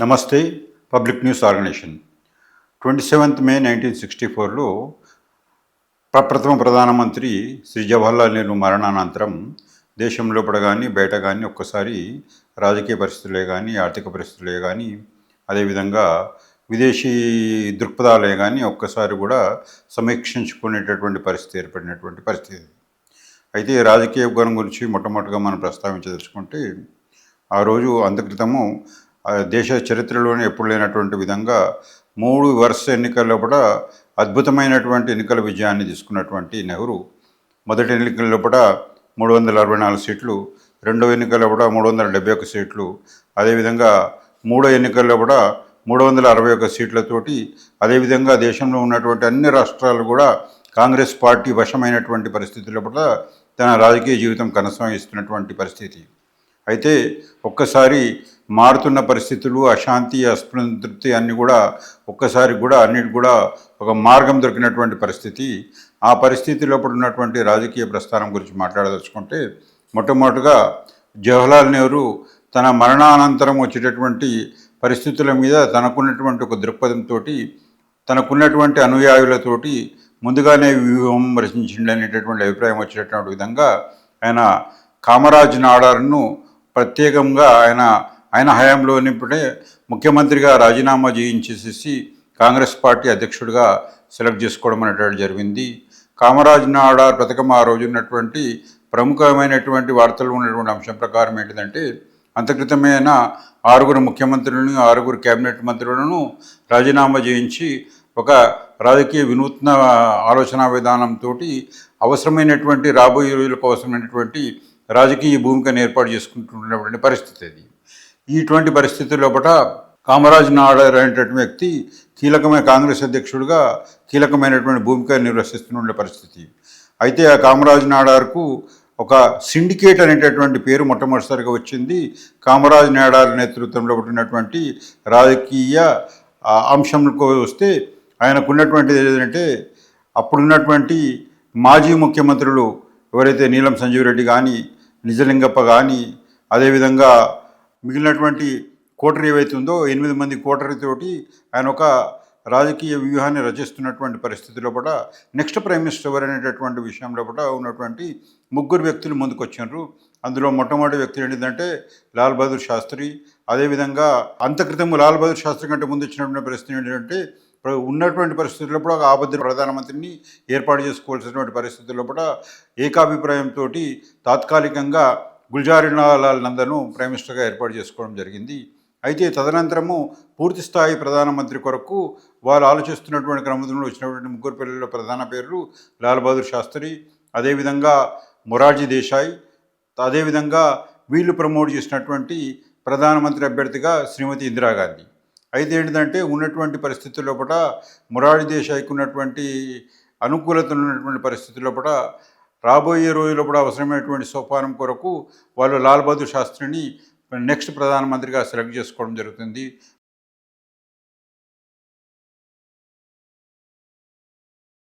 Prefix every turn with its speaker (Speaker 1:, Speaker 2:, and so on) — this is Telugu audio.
Speaker 1: నమస్తే public news organisation. Twenty seventh May nineteen sixty ఫోర్లో ప్రప్రథమ ప్రధానమంత్రి శ్రీ జవహర్లాల్ నెహ్రూ మరణానంతరం దేశం లోపల కానీ బయట కానీ ఒక్కసారి రాజకీయ పరిస్థితులే కానీ ఆర్థిక పరిస్థితులే కానీ అదేవిధంగా విదేశీ దృక్పథాలే కానీ ఒక్కసారి కూడా సమీక్షించుకునేటటువంటి పరిస్థితి ఏర్పడినటువంటి పరిస్థితి అయితే రాజకీయ గుణం గురించి మొట్టమొదటిగా మనం ప్రస్తావించదలుచుకుంటే ఆ రోజు అంతక్రితము దేశ చరిత్రలోనే ఎప్పుడు లేనటువంటి విధంగా మూడు వరుస ఎన్నికల్లో కూడా అద్భుతమైనటువంటి ఎన్నికల విజయాన్ని తీసుకున్నటువంటి నెహ్రూ. మొదటి ఎన్నికల్లో కూడా మూడు వందల అరవై నాలుగు సీట్లు రెండో ఎన్నికల్లో కూడా మూడు వందల డెబ్బై ఒక సీట్లు అదేవిధంగా మూడో ఎన్నికల్లో కూడా మూడు వందల అరవై ఒక సీట్లతోటి అదేవిధంగా దేశంలో ఉన్నటువంటి అన్ని రాష్ట్రాలు కూడా కాంగ్రెస్ పార్టీ వశమైనటువంటి పరిస్థితుల్లో కూడా తన రాజకీయ జీవితం కొనసాగిస్తున్నటువంటి పరిస్థితి. అయితే ఒక్కసారి మారుతున్న పరిస్థితులు అశాంతి అస్పృతృప్తి అన్నీ కూడా ఒక్కసారి కూడా అన్నిటి కూడా ఒక మార్గం దొరికినటువంటి పరిస్థితి. ఆ పరిస్థితి ఉన్నటువంటి రాజకీయ ప్రస్థానం గురించి మాట్లాడదలుచుకుంటే మొట్టమొదటిగా జవహర్లాల్ నెహ్రూ తన మరణానంతరం వచ్చేటటువంటి పరిస్థితుల మీద తనకున్నటువంటి ఒక దృక్పథంతో తనకున్నటువంటి అనుయాయులతోటి ముందుగానే వ్యూహం రచించిండి అనేటటువంటి అభిప్రాయం వచ్చేటటువంటి విధంగా ఆయన కామరాజ్ నాడార్ను ప్రత్యేకంగా ఆయన ఆయన హయాంలోనిప్పుడే ముఖ్యమంత్రిగా రాజీనామా చేయించేసేసి కాంగ్రెస్ పార్టీ అధ్యక్షుడిగా సెలెక్ట్ చేసుకోవడం అనేటువంటి జరిగింది. కామరాజ్ నాడ పథకం ఆ రోజు ఉన్నటువంటి ప్రముఖమైనటువంటి వార్తలు ఉన్నటువంటి అంశం ప్రకారం ఏంటిదంటే అంతక్రితమైన ఆరుగురు ముఖ్యమంత్రులను ఆరుగురు కేబినెట్ మంత్రులను రాజీనామా చేయించి ఒక రాజకీయ వినూత్న ఆలోచన విధానంతో అవసరమైనటువంటి రాబోయే రోజులకు అవసరమైనటువంటి రాజకీయ భూమికను ఏర్పాటు చేసుకుంటున్నటువంటి పరిస్థితి అది. ఇటువంటి పరిస్థితి లోపల కామరాజ్ నాడర్ అనేటటువంటి వ్యక్తి కీలకమైన కాంగ్రెస్ అధ్యక్షుడిగా కీలకమైనటువంటి భూమిక నిర్వహిస్తున్న పరిస్థితి. అయితే ఆ కామరాజ్ నాడార్కు ఒక సిండికేట్ అనేటటువంటి పేరు మొట్టమొదటిసారిగా వచ్చింది. కామరాజ్ నాడార్ నేతృత్వంలో ఉన్నటువంటి రాజకీయ అంశంకు వస్తే ఆయనకున్నటువంటిది ఏంటంటే అప్పుడున్నటువంటి మాజీ ముఖ్యమంత్రులు ఎవరైతే నీలం సంజీవ్ రెడ్డి కానీ నిజలింగప్ప కానీ అదేవిధంగా మిగిలినటువంటి కోటరీ ఏవైతే ఉందో ఎనిమిది మంది కోటరీతోటి ఆయన ఒక రాజకీయ వ్యూహాన్ని రచిస్తున్నటువంటి పరిస్థితిలో కూడా నెక్స్ట్ ప్రైమ్ మినిస్టర్ ఎవరు అనేటటువంటి విషయంలో కూడా ఉన్నటువంటి ముగ్గురు వ్యక్తులు ముందుకు వచ్చినారు అందులో మొట్టమొదటి వ్యక్తి ఏంటిదంటే లాల్ బహదూర్ శాస్త్రి. అదేవిధంగా అంతక్రితము లాల్ బహదూర్ శాస్త్రి కంటే ముందు వచ్చినటువంటి పరిస్థితి ఏంటంటే ఉన్నటువంటి పరిస్థితుల్లో కూడా ఒక ఆబద్ధ ప్రధానమంత్రిని ఏర్పాటు చేసుకోవాల్సినటువంటి పరిస్థితుల్లో కూడా ఏకాభిప్రాయంతో తాత్కాలికంగా గుల్జారీలాల్ నందను ప్రైమ్ మినిస్టర్గా ఏర్పాటు చేసుకోవడం జరిగింది. అయితే తదనంతరము పూర్తి స్థాయి ప్రధానమంత్రి కొరకు వారు ఆలోచిస్తున్నటువంటి క్రమంలో వచ్చినటువంటి ముగ్గురు పిల్లల ప్రధాన పేర్లు లాల్ బహదూర్ శాస్త్రి అదేవిధంగా మొరార్జీ దేశాయ్ అదేవిధంగా వీళ్ళు ప్రమోట్ చేసినటువంటి ప్రధానమంత్రి అభ్యర్థిగా శ్రీమతి ఇందిరాగాంధీ అయితే ఏంటంటే ఉన్నటువంటి పరిస్థితుల లోపల మొరార్జీ దేశాయ్కి ఉన్నటువంటి అనుకూలత ఉన్నటువంటి పరిస్థితుల లోపల రాబోయే రోజుల్లో కూడా అవసరమైనటువంటి సోపానం కొరకు వాళ్ళు లాల్ బహదూర్ శాస్త్రిని నెక్స్ట్ ప్రధానమంత్రిగా సెలెక్ట్ చేసుకోవడం జరుగుతుంది.